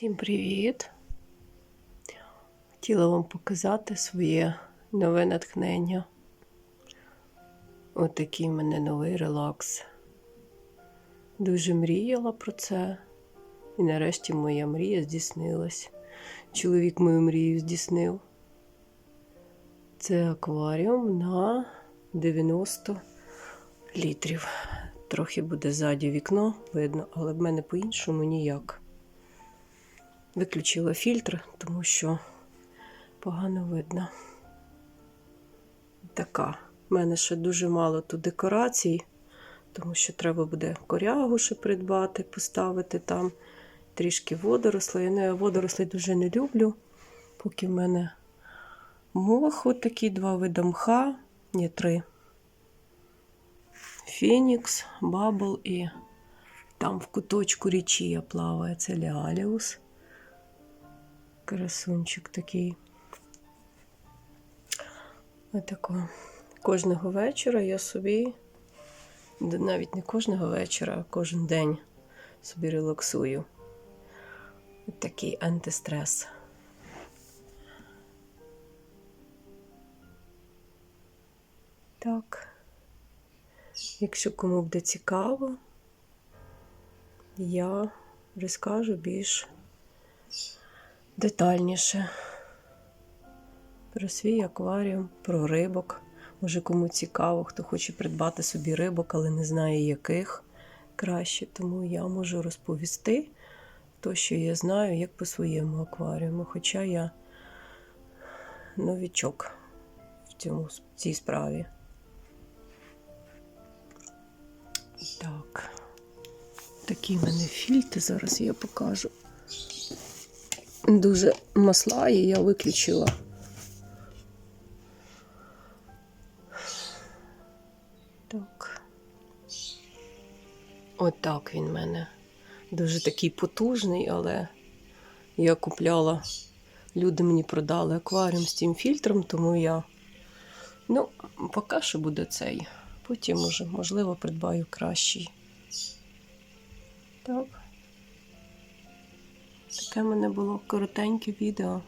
Всім привіт! Хотіла вам показати своє нове натхнення. Отакий в мене новий релакс. Дуже мріяла про це, і нарешті моя мрія здійснилась. Чоловік мою мрію здійснив. Це акваріум на 90 літрів. Трохи буде ззаді вікно, видно, але в мене по-іншому ніяк. Виключила фільтр, тому що погано видно. Така. У мене ще дуже мало тут декорацій, тому що треба буде корягу ще придбати, поставити там трішки водорослей. Я водорослей дуже не люблю, поки в мене мох, от такі два види мха, ні, три. Фенікс, бабл і там в куточку річія плаває це леаліус. Красунчик такий. Отако. Кожного вечора я собі, навіть не кожного вечора, а кожен день собі релаксую. Такий антистрес. Так. Якщо кому буде цікаво, я розкажу більш детальніше про свій акваріум, про рибок. Може, кому цікаво, хто хоче придбати собі рибок, але не знає, яких краще. Тому я можу розповісти то, що я знаю, як по своєму акваріуму. Хоча я новічок в цьому, в цій справі. Так, такий в мене фільтр, зараз я покажу. Дуже масла і я виключила. Так. Отак він в мене. Дуже такий потужний, але я купляла. Люди мені продали акваріум з цим фільтром, тому я. Ну, поки що буде цей. Потім може, можливо, придбаю кращий. Так. Таке в мене було коротеньке відео.